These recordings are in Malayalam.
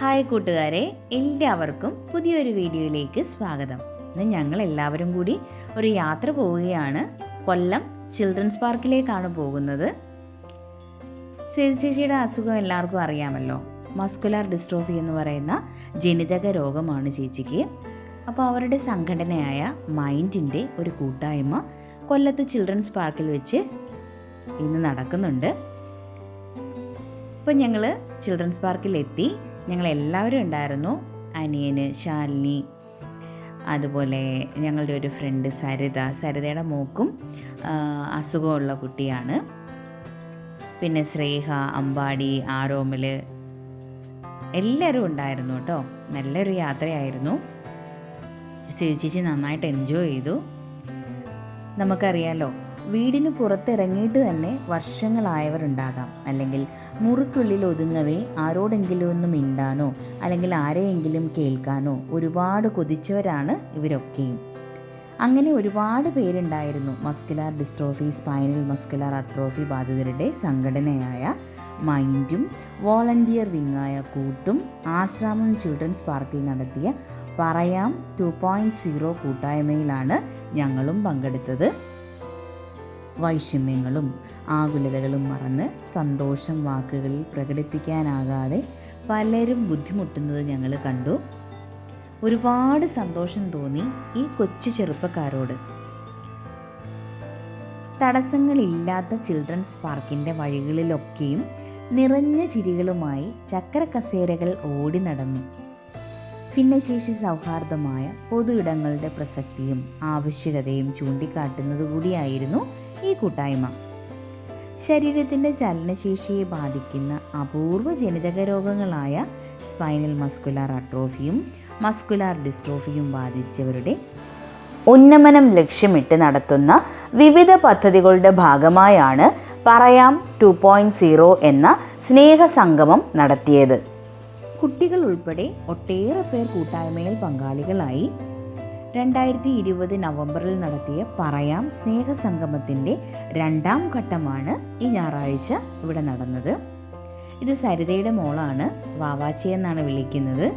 ഹായ് കൂട്ടുകാരെ എല്ലാവർക്കും പുതിയൊരു വീഡിയോയിലേക്ക് സ്വാഗതം. ഇന്ന് ഞങ്ങൾ എല്ലാവരും കൂടി ഒരു യാത്ര പോവുകയാണ്. കൊല്ലം ചിൽഡ്രൻസ് പാർക്കിലേക്കാണ് പോകുന്നത്. ചേച്ചിയുടെ അസുഖം എല്ലാവർക്കും അറിയാമല്ലോ. മസ്കുലാർ ഡിസ്ട്രോഫി എന്ന് പറയുന്ന ജനിതക രോഗമാണ് ചേച്ചിക്ക്. അപ്പോൾ അവരുടെ സംഘടനയായ മൈൻഡിന്റെ ഒരു കൂട്ടായ്മ കൊല്ലത്ത് ചിൽഡ്രൻസ് പാർക്കിൽ വെച്ച് ഇന്ന് നടക്കുന്നുണ്ട്. ഇപ്പം ഞങ്ങൾ ചിൽഡ്രൻസ് പാർക്കിൽ എല്ലാവരും ഉണ്ടായിരുന്നു. അനിയന് ശാലിനി അതുപോലെ ഞങ്ങളുടെ ഒരു ഫ്രണ്ട് സരിത. സരിതയുടെ മോക്കും അസുഖമുള്ള കുട്ടിയാണ്. പിന്നെ ശ്രേഹ അമ്പാടി ആരോമൽ എല്ലാവരും ഉണ്ടായിരുന്നു കേട്ടോ. നല്ലൊരു യാത്രയായിരുന്നു. ചേച്ചി നന്നായിട്ട് എൻജോയ് ചെയ്തു. നമുക്കറിയാലോ വീടിന് പുറത്തിറങ്ങിയിട്ട് തന്നെ വർഷങ്ങളായവരുണ്ടാകാം. അല്ലെങ്കിൽ മുറിക്കുള്ളിൽ ഒതുങ്ങവേ ആരോടെങ്കിലും ഒന്ന് മിണ്ടാനോ അല്ലെങ്കിൽ ആരെയെങ്കിലും കേൾക്കാനോ ഒരുപാട് കൊതിച്ചവരാണ് ഇവരൊക്കെയും. അങ്ങനെ ഒരുപാട് പേരുണ്ടായിരുന്നു muscular dystrophy spinal muscular atrophy ബാധിതരുടെ സംഘടനയായ മൈൻഡും വോളണ്ടിയർ വിങ്ങായ കൂട്ടും ആശ്രാമം ചിൽഡ്രൻസ് പാർക്കിൽ നടത്തിയ പറയാം ടു പോയിന്റ് സീറോ കൂട്ടായ്മയിലാണ് ഞങ്ങളും പങ്കെടുത്തത്. വൈഷമ്യങ്ങളും ആകുലതകളും മറന്ന് സന്തോഷം വാക്കുകളിൽ പ്രകടിപ്പിക്കാനാകാതെ പലരും ബുദ്ധിമുട്ടുന്നത് ഞങ്ങൾ കണ്ടു. ഒരുപാട് സന്തോഷം തോന്നി ഈ കൊച്ചു ചെറുപ്പക്കാരോട്. തടസ്സങ്ങളില്ലാത്ത ചിൽഡ്രൻസ് പാർക്കിന്റെ വഴികളിലൊക്കെയും നിറഞ്ഞ ചിരികളുമായി ചക്കര കസേരകൾ ഓടി നടന്നു. ഭിന്നശേഷി സൗഹാർദ്ദമായ പൊതു ഇടങ്ങളുടെ പ്രസക്തിയും ആവശ്യകതയും ചൂണ്ടിക്കാട്ടുന്നത് കൂടിയായിരുന്നു ഈ കൂട്ടായ്മ. ശരീരത്തിന്റെ ചലനശേഷിയെ ബാധിക്കുന്ന അപൂർവ ജനിതക രോഗങ്ങളായ സ്പൈനൽ മസ്കുലാർ അട്രോഫിയും മസ്കുലാർ ഡിസ്ട്രോഫിയും ബാധിച്ചവരുടെ ഉന്നമനം ലക്ഷ്യമിട്ട് നടത്തുന്ന വിവിധ പദ്ധതികളുടെ ഭാഗമായാണ് പറയാം ടു പോയിന്റ് സീറോ എന്ന സ്നേഹസംഗമം നടത്തിയത്. കുട്ടികൾ ഉൾപ്പെടെ ഒട്ടേറെ പേർ കൂട്ടായ്മയിൽ പങ്കാളികളായി രണ്ടായിരത്തി ഇരുപത് നവംബറിൽ നടത്തിയ പറയാം സ്നേഹസംഗമത്തിന്റെ രണ്ടാം ഘട്ടമാണ് ഈ ഞായറാഴ്ച ഇവിടെ നടന്നത്. ഇത് സരിതയുടെ മോളാണ് വാവാച്ചി എന്നാണ് വിളിക്കുന്നത്.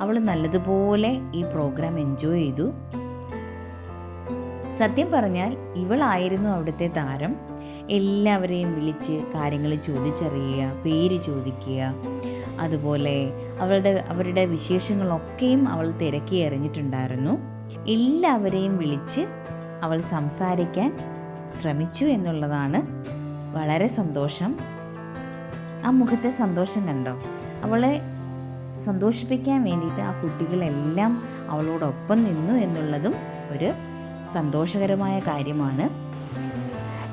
അവൾ നല്ലതുപോലെ ഈ പ്രോഗ്രാം എൻജോയ് ചെയ്തു. സത്യം പറഞ്ഞാൽ ഇവളായിരുന്നു അവിടുത്തെ താരം. എല്ലാവരെയും വിളിച്ച് കാര്യങ്ങൾ ചോദിച്ചറിയുക പേര് ചോദിക്കുക. അതുപോലെ അവളുടെ അവരുടെ വിശേഷങ്ങളൊക്കെയും അവൾ തിരക്കി എറിഞ്ഞിട്ടുണ്ടായിരുന്നു. എല്ലാവരെയും വിളിച്ച് അവൾ സംസാരിക്കാൻ ശ്രമിച്ചു എന്നുള്ളതാണ് വളരെ സന്തോഷം. ആ മുഖത്തെ സന്തോഷം കണ്ടോ? അവളെ സന്തോഷിപ്പിക്കാൻ വേണ്ടിയിട്ട് ആ കുട്ടികളെല്ലാം അവളോടൊപ്പം നിന്നു എന്നുള്ളതും ഒരു സന്തോഷകരമായ കാര്യമാണ്.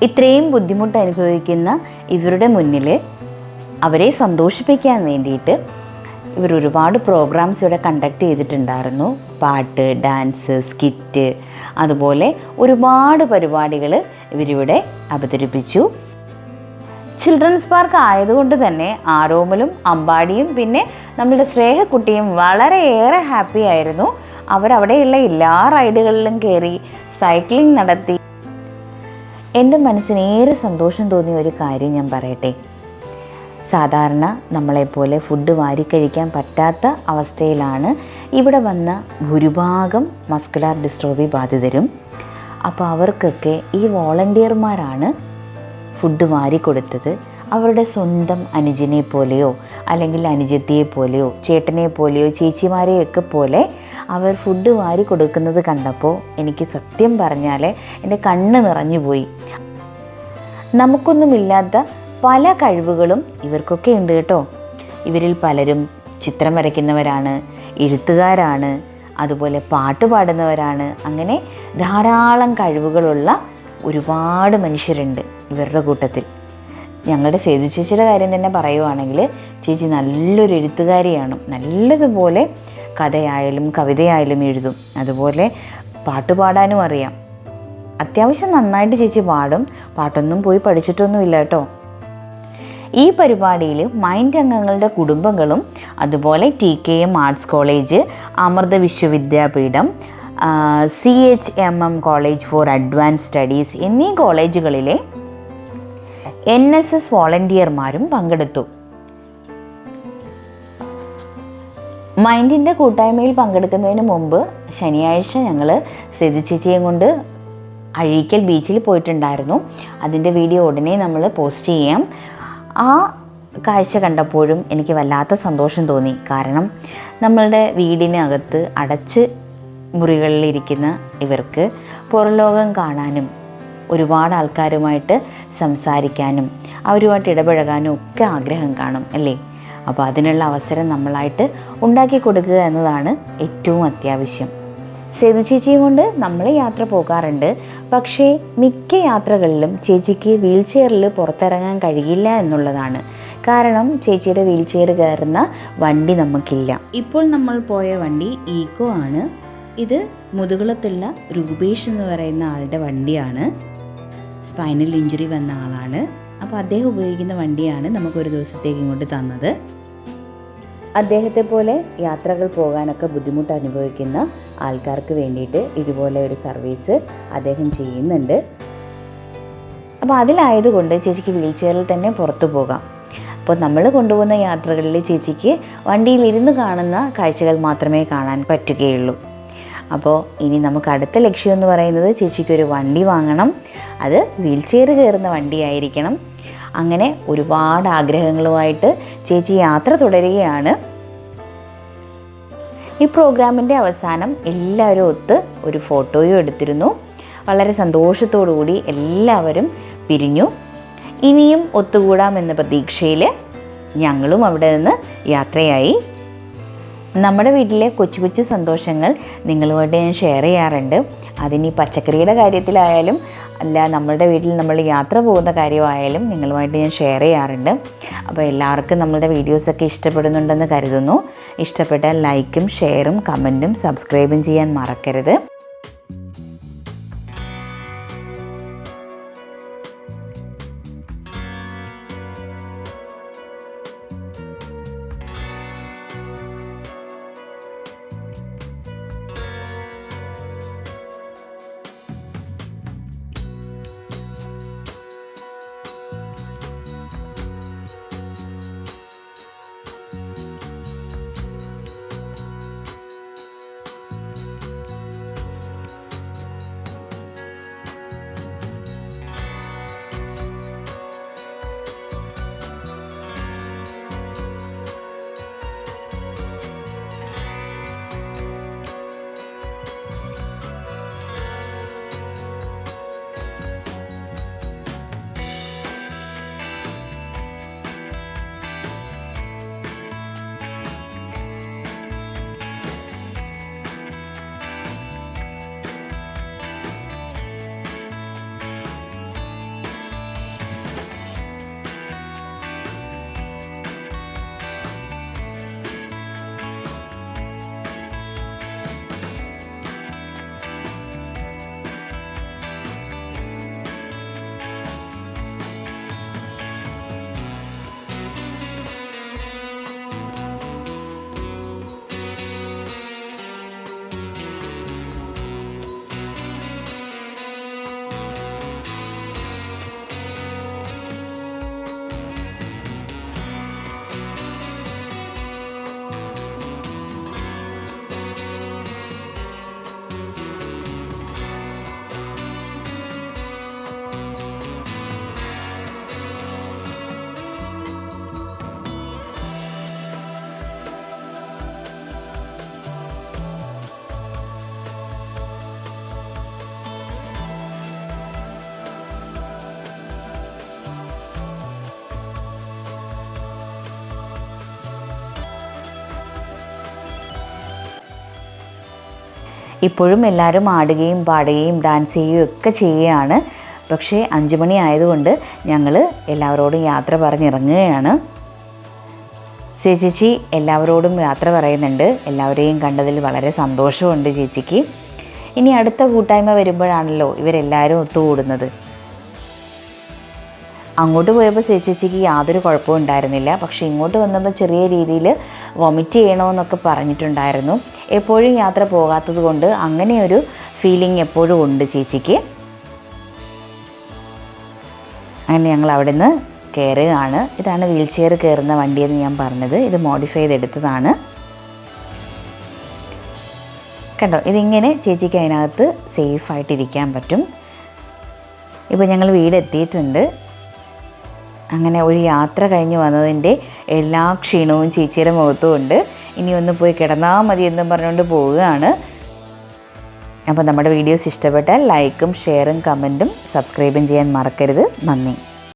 ഇത്രയും ബുദ്ധിമുട്ട് അനുഭവിക്കുന്ന ഇവരുടെ മുന്നിൽ അവരെ സന്തോഷിപ്പിക്കാൻ വേണ്ടിയിട്ട് ഇവർ ഒരുപാട് പ്രോഗ്രാംസ് ഇവിടെ കണ്ടക്ട് ചെയ്തിട്ടുണ്ടായിരുന്നു. പാട്ട് ഡാൻസ് സ്കിറ്റ് അതുപോലെ ഒരുപാട് പരിപാടികൾ ഇവരിവിടെ അവതരിപ്പിച്ചു. ചിൽഡ്രൻസ് പാർക്ക് ആയതുകൊണ്ട് തന്നെ ആരോമലും അമ്പാടിയും പിന്നെ നമ്മളുടെ സ്നേഹക്കുട്ടിയും വളരെയേറെ ഹാപ്പി ആയിരുന്നു. അവരവിടെയുള്ള എല്ലാ റൈഡുകളിലും കയറി സൈക്ലിംഗ് നടത്തി. എന്റെ മനസ്സിന് ഏറെ സന്തോഷം തോന്നിയ ഒരു കാര്യം ഞാൻ പറയട്ടെ. സാധാരണ നമ്മളെപ്പോലെ ഫുഡ് വാരിക്കഴിക്കാൻ പറ്റാത്ത അവസ്ഥയിലാണ് ഇവിടെ വന്ന ഭൂരിഭാഗം മസ്കുലാർ ഡിസ്ട്രോബി ബാധിതരും. അപ്പോൾ അവർക്കൊക്കെ ഈ വോളണ്ടിയർമാരാണ് ഫുഡ് വാരി കൊടുത്തത്. അവരുടെ സ്വന്തം അനുജനെ പോലെയോ അല്ലെങ്കിൽ അനുജത്തിയെ പോലെയോ ചേട്ടനെ പോലെയോ ചേച്ചിമാരെയൊക്കെ പോലെ അവർ ഫുഡ് വാരി കൊടുക്കുന്നത് കണ്ടപ്പോൾ എനിക്ക് സത്യം പറഞ്ഞാൽ എന്റെ കണ്ണ് നിറഞ്ഞു പോയി നമുക്കൊന്നുമില്ലാത്ത പല കഴിവുകളും ഇവർക്കൊക്കെ ഉണ്ട് കേട്ടോ. ഇവരിൽ പലരും ചിത്രം വരയ്ക്കുന്നവരാണ് എഴുത്തുകാരാണ് അതുപോലെ പാട്ട് പാടുന്നവരാണ്. അങ്ങനെ ധാരാളം കഴിവുകളുള്ള ഒരുപാട് മനുഷ്യരുണ്ട് ഇവരുടെ കൂട്ടത്തിൽ. ഞങ്ങളുടെ സേതു ചേച്ചിയുടെ കാര്യം തന്നെ പറയുവാണെങ്കിൽ ചേച്ചി നല്ലൊരു എഴുത്തുകാരിയാണ്. നല്ലതുപോലെ കഥയായാലും കവിതയായാലും എഴുതും. അതുപോലെ പാട്ട് പാടാനും അറിയാം. അത്യാവശ്യം നന്നായിട്ട് ചേച്ചി പാടും. പാട്ടൊന്നും പോയി പഠിച്ചിട്ടൊന്നുമില്ല കേട്ടോ. ഈ പരിപാടിയിൽ മൈൻഡ് അംഗങ്ങളുടെ കുടുംബങ്ങളും അതുപോലെ T K M arts college Amrita Vishwavidyapeetham C H M M college for advance studies എന്നീ കോളേജുകളിലെ എൻ എസ് എസ് വോളണ്ടിയർമാരും പങ്കെടുത്തു. മൈൻഡിന്റെ കൂട്ടായ്മയിൽ പങ്കെടുക്കുന്നതിന് മുമ്പ് ശനിയാഴ്ച ഞങ്ങൾ സെതി ചേച്ചിയും കൊണ്ട് അഴീക്കൽ ബീച്ചിൽ പോയിട്ടുണ്ടായിരുന്നു. അതിന്റെ വീഡിയോ ഉടനെ നമ്മൾ പോസ്റ്റ് ചെയ്യാം. ആ കാഴ്ച കണ്ടപ്പോഴും എനിക്ക് വല്ലാത്ത സന്തോഷം തോന്നി. കാരണം നമ്മളുടെ വീടിനകത്ത് അടച്ച് മുറികളിലിരിക്കുന്ന ഇവർക്ക് പുറലോകം കാണാനും ഒരുപാട് ആൾക്കാരുമായിട്ട് സംസാരിക്കാനും അവരുമായിട്ട് ഇടപഴകാനും ഒക്കെ ആഗ്രഹം കാണും അല്ലേ? അപ്പോൾ അതിനുള്ള അവസരം നമ്മളായിട്ട് ഉണ്ടാക്കി കൊടുക്കുക എന്നതാണ് ഏറ്റവും അത്യാവശ്യം. സേതു ചേച്ചിയും കൊണ്ട് നമ്മൾ യാത്ര പോകാറുണ്ട്. പക്ഷേ മിക്ക യാത്രകളിലും ചേച്ചിക്ക് വീൽ ചെയറിൽ പുറത്തിറങ്ങാൻ കഴിയില്ല എന്നുള്ളതാണ്. കാരണം ചേച്ചിയുടെ വീൽ ചെയർ കയറുന്ന വണ്ടി നമുക്കില്ല. ഇപ്പോൾ നമ്മൾ പോയ വണ്ടി ഈക്കോ ആണ്. ഇത് മുതുകുളത്തുള്ള രൂപേഷ് എന്ന് പറയുന്ന ആളുടെ വണ്ടിയാണ്. സ്പൈനൽ ഇഞ്ചുറി വന്ന ആളാണ്. അപ്പോൾ അദ്ദേഹം ഉപയോഗിക്കുന്ന വണ്ടിയാണ് നമുക്ക് ഒരു ദിവസത്തേക്ക് ഇങ്ങോട്ട് തന്നത്. അദ്ദേഹത്തെ പോലെ യാത്രകൾ പോകാനൊക്കെ ബുദ്ധിമുട്ട് അനുഭവിക്കുന്ന ആൾക്കാർക്ക് വേണ്ടിയിട്ട് ഇതുപോലെ ഒരു സർവീസ് അദ്ദേഹം ചെയ്യുന്നുണ്ട്. അപ്പോൾ അതിലായതുകൊണ്ട് ചേച്ചിക്ക് വീൽ ചെയറിൽ തന്നെ പുറത്തു പോകാം. അപ്പോൾ നമ്മൾ കൊണ്ടുപോകുന്ന യാത്രകളിൽ ചേച്ചിക്ക് വണ്ടിയിൽ ഇരുന്ന് കാണുന്ന കാഴ്ചകൾ മാത്രമേ കാണാൻ പറ്റുകയുള്ളൂ. അപ്പോൾ ഇനി നമുക്ക് അടുത്ത ലക്ഷ്യം എന്ന് പറയുന്നത് ചേച്ചിക്ക് ഒരു വണ്ടി വാങ്ങണം. അത് വീൽ ചെയർ കയറുന്ന വണ്ടിയായിരിക്കണം. അങ്ങനെ ഒരുപാട് ആഗ്രഹങ്ങളുമായിട്ട് ചേച്ചി യാത്ര തുടരുകയാണ്. ഈ പ്രോഗ്രാമിന്റെ അവസാനം എല്ലാവരും ഒത്ത് ഒരു ഫോട്ടോയും എടുത്തിരുന്നു. വളരെ കൂടി എല്ലാവരും പിരിഞ്ഞു. ഇനിയും ഒത്തുകൂടാമെന്ന പ്രതീക്ഷയിൽ ഞങ്ങളും അവിടെ നിന്ന് യാത്രയായി. നമ്മുടെ വീട്ടിലെ കൊച്ചു കൊച്ചു സന്തോഷങ്ങൾ നിങ്ങളുമായിട്ട് ഞാൻ ഷെയർ ചെയ്യാറുണ്ട്. അതിനി പച്ചക്കറിയുടെ കാര്യത്തിലായാലും അല്ല നമ്മളുടെ വീട്ടിൽ നമ്മൾ യാത്ര പോകുന്ന കാര്യമായാലും നിങ്ങളുമായിട്ട് ഞാൻ ഷെയർ ചെയ്യാറുണ്ട്. അപ്പോൾ എല്ലാവർക്കും നമ്മളുടെ വീഡിയോസൊക്കെ ഇഷ്ടപ്പെടുന്നുണ്ടെന്ന് കരുതുന്നു. ഇഷ്ടപ്പെട്ടാൽ ലൈക്കും ഷെയറും കമന്റും സബ്സ്ക്രൈബും ചെയ്യാൻ മറക്കരുത്. ഇപ്പോഴും എല്ലാവരും ആടുകയും പാടുകയും ഡാൻസ് ചെയ്യുകയും ഒക്കെ ചെയ്യുകയാണ്. പക്ഷേ അഞ്ച് മണി ആയതുകൊണ്ട് ഞങ്ങൾ എല്ലാവരോടും യാത്ര പറഞ്ഞിറങ്ങുകയാണ്. ചേച്ചി എല്ലാവരോടും യാത്ര പറയുന്നുണ്ട്. എല്ലാവരെയും കണ്ടതിൽ വളരെ സന്തോഷമുണ്ട് ചേച്ചിക്ക്. ഇനി അടുത്ത കൂട്ടായ്മ വരുമ്പോഴാണല്ലോ ഇവരെല്ലാവരും ഒത്തുകൂടുന്നത്. അങ്ങോട്ട് പോയപ്പോൾ ചേച്ചിക്ക് യാതൊരു കുഴപ്പവും ഉണ്ടായിരുന്നില്ല. പക്ഷേ ഇങ്ങോട്ട് വന്നപ്പോൾ ചെറിയ രീതിയിൽ വൊമിറ്റ് ചെയ്യണമെന്നൊക്കെ പറഞ്ഞിട്ടുണ്ടായിരുന്നു. എപ്പോഴും യാത്ര പോകാത്തത് കൊണ്ട് അങ്ങനെയൊരു ഫീലിംഗ് എപ്പോഴും ഉണ്ട് ചേച്ചിക്ക്. അങ്ങനെ ഞങ്ങൾ അവിടെ നിന്ന് കയറുകയാണ് ഇതാണ് വീൽ ചെയർ കയറുന്ന വണ്ടിയെന്ന് ഞാൻ പറഞ്ഞത്. ഇത് മോഡിഫൈ ചെയ്തെടുത്തതാണ്. കണ്ടോ? ഇതിങ്ങനെ ചേച്ചിക്ക് അതിനകത്ത് സേഫായിട്ടിരിക്കാൻ പറ്റും. ഇപ്പോൾ ഞങ്ങൾ വീടെത്തിയിട്ടുണ്ട്. അങ്ങനെ ഒരു യാത്ര കഴിഞ്ഞ് വന്നതിന്റെ എല്ലാ ക്ഷീണവും ചേച്ചിയുടെ മുഖത്തും ഉണ്ട്. ഇനി ഒന്ന് പോയി കിടന്നാൽ മതി എന്നും പറഞ്ഞുകൊണ്ട് പോവുകയാണ്. അപ്പോൾ നമ്മുടെ വീഡിയോസ് ഇഷ്ടപ്പെട്ടാൽ ലൈക്കും ഷെയറും കമന്റും സബ്സ്ക്രൈബും ചെയ്യാൻ മറക്കരുത്. നന്ദി.